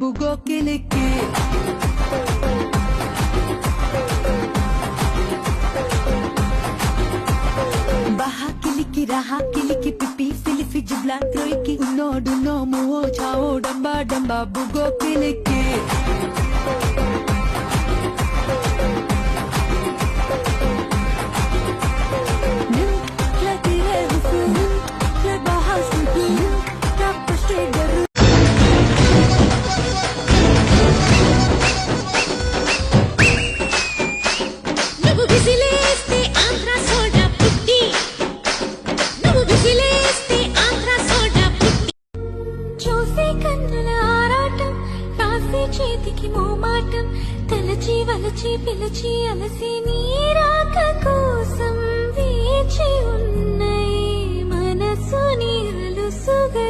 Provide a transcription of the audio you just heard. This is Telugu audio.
బుగోకిలికి బహా కిలికి రహా కిలికి పిపి ఫిలిఫి జిబ్లా క్రోయికి ఉన్నోడు నోము ఓ చావో డంబా డంబా బుగోకిలికి రాసే కన్నుల ఆరాటం రాసే చేతికి మోమాటం తలచి వలచి పిలిచి అలసి నీ రాక కోసం వేచి ఉన్నాయి మనసు నీ అలుసుగా